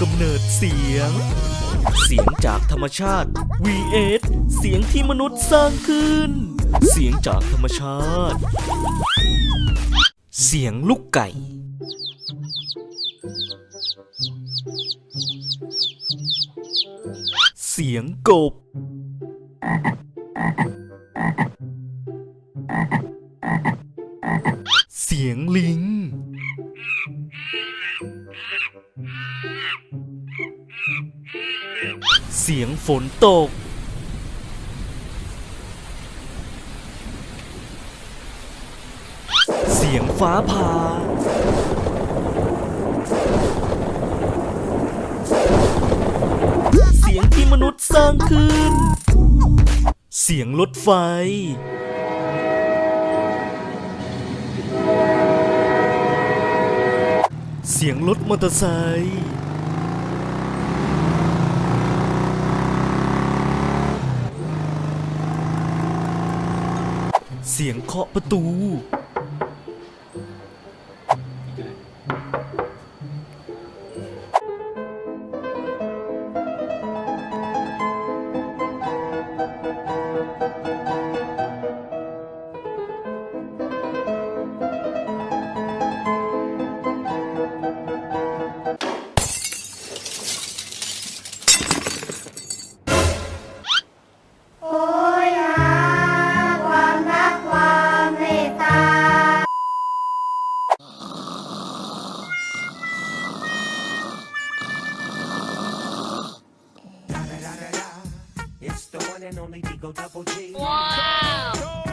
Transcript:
กำเนิดเสียง เสียงจากธรรมชาติ vs เสียงที่มนุษย์สร้างขึ้น เสียงจากธรรมชาติ เสียงลูกไก่ เสียงกบ เสียงฝนตก เสียงฟ้าผ่า เสียงที่มนุษย์สร้างขึ้น เสียงรถไฟ เสียงรถมอเตอร์ไซค์ เสียงเคาะประตู one and only Digo Double G. Wow.